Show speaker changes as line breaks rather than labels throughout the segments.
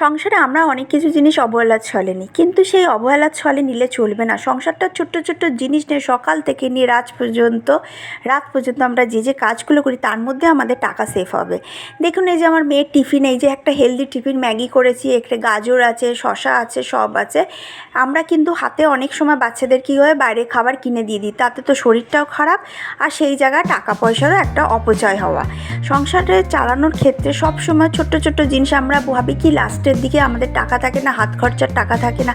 সংসারে আমরা অনেক কিছু জিনিস অবহেলার ছলে নিই। কিন্তু সেই অবহেলার ছলে নিলে চলবে না। সংসারটা ছোট্ট ছোট্ট জিনিস নিয়ে সকাল থেকে নিয়ে রাত পর্যন্ত রাত পর্যন্ত আমরা যে যে কাজগুলো করি, তার মধ্যে আমাদের টাকা সেভ হবে। দেখুন এই যে আমার মেয়ের টিফিন, এই যে একটা হেলদি টিফিন ম্যাগি করেছি, একটা গাজর আছে শশা আছে, সব আছে। আমরা কিন্তু হাতে অনেক সময় বাচ্চাদের কী হয় বাইরে খাবার কিনে দিয়ে দিই। তাতে তো শরীরটাও খারাপ আর সেই জায়গায় টাকা পয়সারও একটা অপচয় হওয়া। সংসারে চালানোর ক্ষেত্রে সবসময় ছোট্ট ছোট্ট জিনিস আমরা ভাবি, কি লাস্টের দিকে আমাদের টাকা থাকে না, হাত খরচার টাকা থাকে না,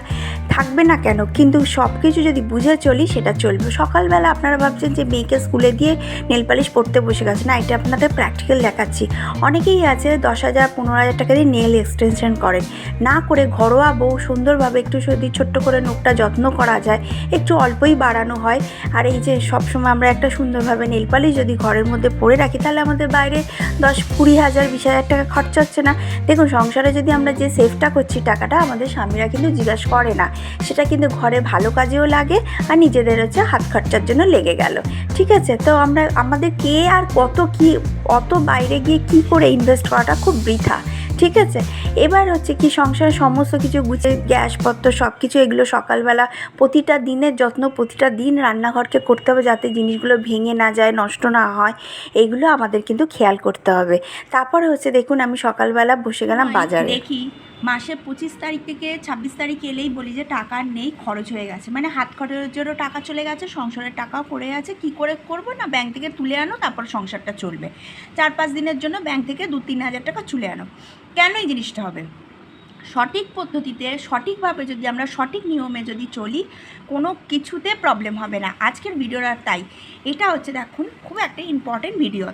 থাকবে না কেন? কিন্তু সব কিছু যদি বুঝে চলি, সেটা চলবে। সকালবেলা আপনারা ভাবছেন যে মেয়েকে স্কুলে দিয়ে নেল পালিশ পড়তে বসে গেছে। না, এটা আপনাদের প্র্যাকটিক্যাল দেখাচ্ছি। অনেকেই আছে দশ হাজার, পনেরো হাজার টাকা দিয়ে নেল এক্সটেনশন করেন। না করে ঘরোয়া বউ সুন্দরভাবে একটু যদি ছোট্ট করে নোখটা যত্ন করা যায়, একটু অল্পই বাড়ানো হয়। আর এই যে সবসময় আমরা একটা সুন্দরভাবে নেল পালিশ যদি ঘরের মধ্যে পরে রাখি, তাহলে আমাদের বাইরে দশ কুড়ি হাজার, বিশ হাজার টাকা খরচা হচ্ছে না। দেখুন, সংসারে যদি আমরা যে সেভটা করছি টাকাটা, আমাদের স্বামীরা কিন্তু জিজ্ঞেস করে না। সেটা কিন্তু ঘরে ভালো কাজেও লাগে আর নিজেদের হচ্ছে হাত খরচার জন্য লেগে গেল। ঠিক আছে? তো আমরা, আমাদের কে আর কত কি, অত বাইরে গিয়ে কি করে ইনভেস্ট করাটা খুব বৃথা। ঠিক আছে? এবার হচ্ছে কি সংসার সমস্ত কিছু গুছিয়ে গ্যাসপত্র সব কিছু এগুলো সকালবেলা প্রতিটা দিনের যত্ন প্রতিটা দিন রান্নাঘরকে করতে হবে যাতে জিনিসগুলো ভেঙে না যায় নষ্ট না হয়। এগুলো আমাদের কিন্তু খেয়াল করতে হবে। তারপরে হচ্ছে দেখুন আমি সকালবেলা বসে গেলাম বাজারে।
দেখি। মাসে পঁচিশ তারিখ থেকে ছাব্বিশ তারিখ এলেই বলি যে টাকা নেই, খরচ হয়ে গেছে। মানে হাত খরচেরও টাকা চলে গেছে, সংসারের টাকাও পড়ে আছে। কি করে করব না? ব্যাংক থেকে তুলে আনো, তারপর সংসারটা চলবে। চার পাঁচ দিনের জন্য ব্যাংক থেকে দু তিন হাজার টাকা তুলে আনো। কেন এই জিনিসটা হবে? সঠিক পদ্ধতিতে, সঠিকভাবে যদি আমরা সঠিক নিয়মে যদি চলি, কোনো কিছুতে প্রবলেম হবে না। আজকের ভিডিওটা তাই। এটা হচ্ছে, দেখুন, খুব একটা ইম্পর্টেন্ট ভিডিও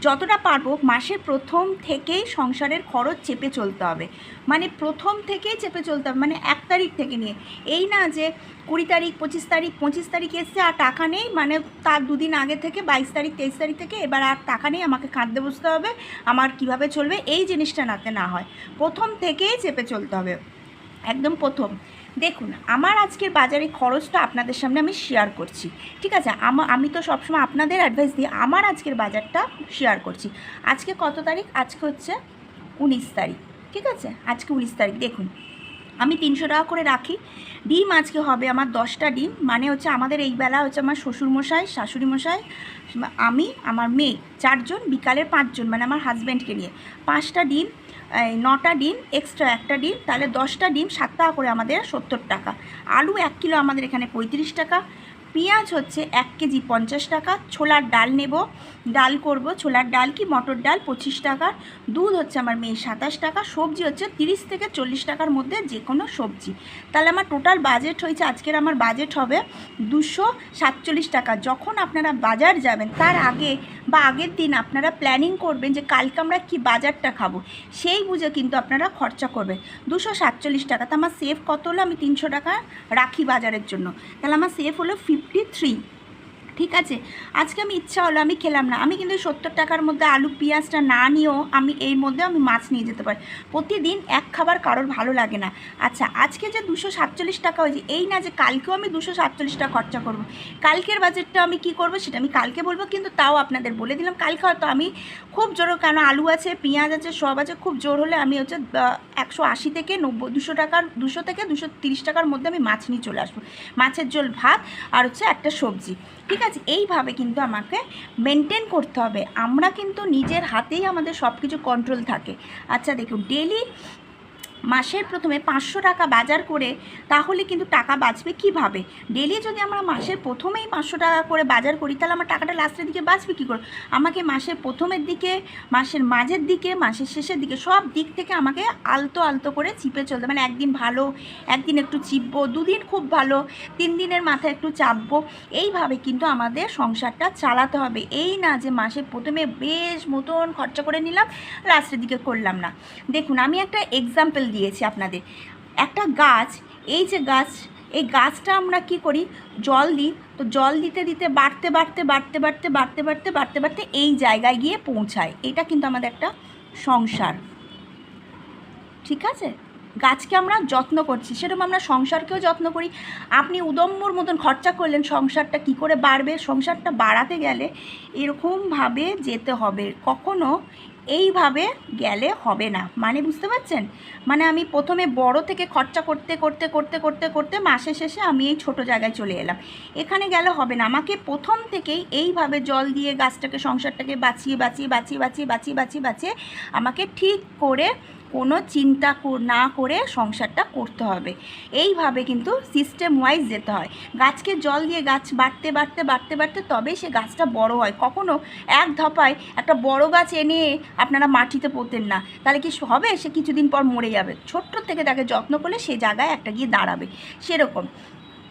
যতটা পারব মাসের প্রথম থেকেই সংসারের খরচ চেপে চলতে হবে। মানে প্রথম থেকেই চেপে চলতে হবে মানে এক তারিখ থেকে নিয়ে। এই না যে কুড়ি তারিখ, পঁচিশ তারিখ পঁচিশ তারিখ এসছে আর টাকা নেই মানে তার দুদিন আগে থেকে, বাইশ তারিখ, তেইশ তারিখ থেকে এবার আর টাকা নেই, আমাকে কাঁদতে বসতে হবে, আমার কীভাবে চলবে, এই জিনিসটা নাতে না হয়। প্রথম থেকেই চেপে চলতে হবে। একদম প্রথম। দেখুন, আমার আজকের বাজারে খরচটা আপনাদের সামনে আমি শেয়ার করছি। ঠিক আছে? আমা তো সবসময় আপনাদের অ্যাডভাইস দিই আমার আজকের বাজারটা শেয়ার করছি। আজকে কত তারিখ? আজকে হচ্ছে উনিশ তারিখ। ঠিক আছে? আজকে উনিশ তারিখ। দেখুন, আমি তিনশো টাকা করে রাখি। ডিম আজকে হবে আমার দশটা ডিম। মানে হচ্ছে আমাদের এই বেলা হচ্ছে আমার শ্বশুরমশাই, শাশুড়িমশাই, আমি, আমার মেয়ে চারজন, বিকালের পাঁচজন মানে আমার হাজব্যান্ডকে নিয়ে। পাঁচটা ডিম নটা ডিম এক্সট্রা একটা ডিম, তাহলে দশটা ডিম, সাত টাকা করে আমাদের সত্তর টাকা। আলু এক কিলো আমাদের এখানে পঁয়ত্রিশ টাকা। পেঁয়াজ হচ্ছে এক কেজি পঞ্চাশ টাকা, ছোলার ডাল নেব। ডাল করব, ছোলার ডাল কি মটর ডাল পঁচিশ টাকা দুধ হচ্ছে আমার মেয়ে সাতাশ টাকা, সবজি হচ্ছে তিরিশ থেকে চল্লিশ টাকার মধ্যে যে কোনো সবজি। তাহলে আমার টোটাল বাজেট হয়েছে, আজকের আমার বাজেট হবে দুশো সাতচল্লিশ টাকা। যখন আপনারা বাজার যাবেন, তার আগে বা আগের দিন আপনারা প্ল্যানিং করবেন যে কালকে আমরা কি বাজারটা খাব, সেই বুঝে কিন্তু আপনারা খরচা করবেন। দুশো সাতচল্লিশ টাকা, তো আমার সেভ কত হলো? আমি তিনশো টাকা রাখি বাজারের জন্য। তাহলে আমার সেভ হলো ফিফটি ডিগ্রি থ্রি ঠিক আছে? আজকে আমি ইচ্ছা হলো, আমি খেলাম না। আমি কিন্তু সত্তর টাকার মধ্যে আলু, পেঁয়াজটা না নিয়েও আমি এর মধ্যে আমি মাছ নিয়ে যেতে পারি। প্রতিদিন এক খাবার কারোর ভালো লাগে না। আচ্ছা আজকে যে দুশো সাতচল্লিশ টাকা হয়েছে, এই না যে কালকেও আমি দুশো সাতচল্লিশ টাকা খরচা করব। কালকের বাজেটটা আমি কি করব সেটা আমি কালকে বলব, কিন্তু তাও আপনাদের বলে দিলাম। কালকে হয়তো আমি খুব জোর, কেন আলু আছে, পেঁয়াজ আছে, সব আছে, খুব জোর হলে আমি হচ্ছে একশো আশি থেকে নব্বই, দুশো টাকার, দুশো থেকে দুশো তিরিশ টাকার মধ্যে আমি মাছ নিয়ে চলে আসব। মাছের ঝোল, ভাত আর হচ্ছে একটা সবজি। ঠিক আছে, এইভাবে কিন্তু আমাকে মেনটেন করতে হবে। আমরা কিন্তু নিজের হাতেই আমাদের সব কিছু কন্ট্রোল থাকে। আচ্ছা দেখুন ডেলি মাসের প্রথমে পাঁচশো টাকা বাজার করে তাহলে কিন্তু টাকা বাঁচবে কীভাবে? ডেলি যদি আমরা মাসের প্রথমেই পাঁচশো টাকা করে বাজার করি, তাহলে আমার টাকাটা লাস্টের দিকে বাঁচবে কী করে? আমাকে মাসের প্রথমের দিকে, মাসের মাঝের দিকে, মাসের শেষের দিকে সব দিক থেকে আমাকে আলতো আলতো করে চিপে চলতে মানে একদিন ভালো, একদিন একটু চিপবো, দুদিন খুব ভালো, তিন দিনের মাথায় একটু চাপবো। এইভাবে কিন্তু আমাদের সংসারটা চালাতে হবে। এই না যে মাসের প্রথমে বেশ মতন খরচা করে নিলাম, লাস্টের দিকে করলাম না। দেখুন, আমি একটা এক্সাম্পল দিয়েছি আপনাদের। একটা গাছ, এই যে গাছ, এই গাছটা আমরা কি করি? জল দিই। তো জল দিতে দিতে বাড়তে বাড়তে বাড়তে বাড়তে বাড়তে বাড়তে বাড়তে বাড়তে এই জায়গায় গিয়ে পৌঁছায়। এটা কিন্তু আমাদের একটা সংসার। ঠিক আছে? গাছকে আমরা যত্ন করছি। সেরকম আমরা সংসারকেও যত্ন করি। আপনি উদম্বর মতন খরচা করলেন, সংসারটা কি করে বাড়বে? সংসারটা বাড়াতে গেলে এরকমভাবে যেতে হবে। কখনো এইভাবে গেলে হবে না। মানে বুঝতে পারছেন? মানে আমি প্রথমে বড় থেকে খরচা করতে করতে করতে করতে করতে মাসে শেষে আমি এই ছোট জায়গায় চলে এলাম। এখানে গেলে হবে না। আমাকে প্রথম থেকেই এইভাবে জল দিয়ে গাছটাকে, সংসারটাকে বাঁচিয়ে বাঁচিয়ে বাঁচিয়ে বাঁচিয়ে বাঁচিয়ে বাঁচিয়ে বাঁচিয়ে আমাকে ঠিক করে কোনো চিন্তা না করে সংসারটা করতে হবে। এইভাবে কিন্তু সিস্টেম ওয়াইজ যেতে হয়। গাছকে জল দিয়ে গাছ বাড়তে বাড়তে বাড়তে বাড়তে তবে সে গাছটা বড় হয়। কখনো এক ধপায় একটা বড় গাছ এনে আপনারা মাটিতে পোতেন না। তাহলে কি হবে? সে কিছুদিন পর মরে যাবে। ছোট্ট থেকে তাকে যত্ন করলে সে জায়গায় একটা গিয়ে দাঁড়াবে। সেরকম।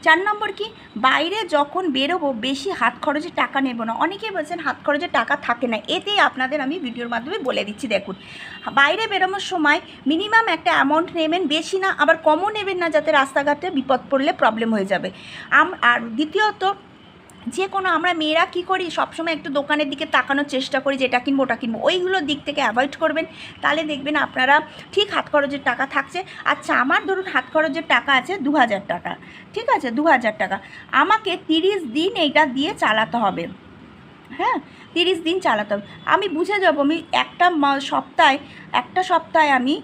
চার নম্বর কি? বাইরে যখন বেরোবো বেশি হাত খরচে টাকা নেব না। অনেকেই বলছেন হাত খরচে টাকা থাকে না। এতেই আপনাদের আমি ভিডিওর মাধ্যমে বলে দিচ্ছি, দেখুন। বাইরে বেরোনোর সময় মিনিমাম একটা অ্যামাউন্ট নেবেন, বেশি না, আবার কমও নেবেন না, যাতে রাস্তাঘাটে বিপদ পড়লে প্রবলেম হয়ে যাবে। আর দ্বিতীয়ত যে কোনো আমরা মেয়েরা কী করি? সবসময় একটু দোকানের দিকে তাকানোর চেষ্টা করি যে এটা কিনবো, ওটা কিনবো। ওইগুলোর দিক থেকে অ্যাভয়েড করবেন। তাহলে দেখবেন আপনারা ঠিক হাত খরচের টাকা থাকছে। আচ্ছা আমার ধরুন হাত খরচের টাকা আছে দু হাজার টাকা। ঠিক আছে দু হাজার টাকা। আমাকে তিরিশ দিন এইটা দিয়ে চালাতে হবে। হ্যাঁ তিরিশ দিন চালাতে হবে। আমি বুঝে যাব, আমি একটা সপ্তাহে একটা সপ্তাহে আমি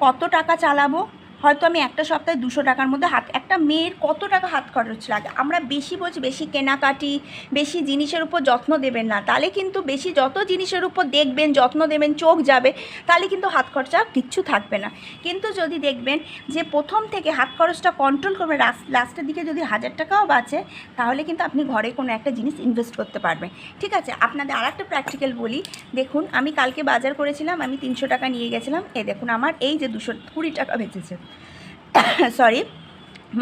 কত টাকা চালাবো? হয়তো আমি একটা সপ্তাহে দুশো টাকার মধ্যে হাত, একটা মেয়ের কত টাকা হাত খরচ লাগে আমরা বেশি বলছি বেশি কেনাকাটি, বেশি জিনিসের উপর যত্ন দেবেন না। তাহলে কিন্তু বেশি যত জিনিসের উপর দেখবেন, যত্ন দেবেন, চোখ যাবে, তাহলে কিন্তু হাত খরচা কিচ্ছু থাকবে না। কিন্তু যদি দেখবেন যে প্রথম থেকে হাত খরচটা কন্ট্রোল করবেন লাস্টের দিকে যদি হাজার টাকাও বাঁচে, তাহলে কিন্তু আপনি ঘরে কোনো একটা জিনিস ইনভেস্ট করতে পারবেন। ঠিক আছে? আপনাদের আর একটা প্র্যাকটিক্যাল বলি। দেখুন, আমি কালকে বাজার করেছিলাম, আমি তিনশো টাকা নিয়ে গেছিলাম। এ দেখুন, আমার এই যে দুশো কুড়ি টাকা বেঁচেছে। সরি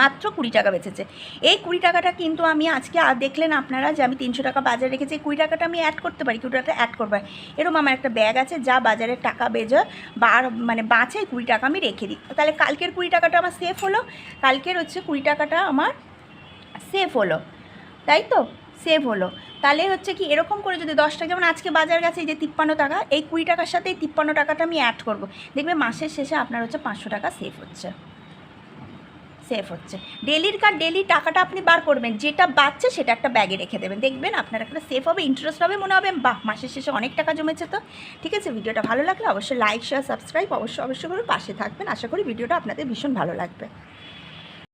মাত্র কুড়ি টাকা বেঁচেছে। এই কুড়ি টাকাটা কিন্তু আমি আজকে আর দেখলেন আপনারা যে আমি তিনশো টাকা বাজারে রেখেছি কুড়ি টাকাটা আমি অ্যাড করতে পারি, কুড়ি টাকা অ্যাড করব। এরকম আমার একটা ব্যাগ আছে, যা বাজারের টাকা বেজে বার মানে বাঁচে কুড়ি টাকা আমি রেখে দিই। তাহলে কালকের কুড়ি টাকাটা আমার সেফ হলো, কালকের হচ্ছে কুড়ি টাকাটা আমার সেফ হলো। তাই তো? সেভ হলো। তাহলে হচ্ছে কি, এরকম করে যদি দশ টাকা, যেমন আজকে বাজার গেছে যে তিপ্পান্ন টাকা, এই কুড়ি টাকার সাথে এই তিপ্পান্ন টাকাটা আমি অ্যাড করব। দেখবে মাসের শেষে আপনার হচ্ছে পাঁচশো টাকা সেভ হচ্ছে। সেভ হচ্ছে। ডেলির কার ডেলি টাকাটা আপনি বার করবেন, যেটা বাচ্চা সেটা একটা ব্যাগে রেখে দেবেন। দেখবেন আপনার একটা সেফ হবে ইন্টারেস্ট হবে, মনে হবে, বাহ, মাসের শেষে অনেক টাকা জমেছে তো। ঠিক আছে ভিডিওটা ভালো লাগলে অবশ্যই লাইক শেয়ার সাবস্ক্রাইব অবশ্যই অবশ্যই করে পাশে থাকবেন। আশা করি ভিডিওটা আপনাদের ভীষণ ভালো লাগবে।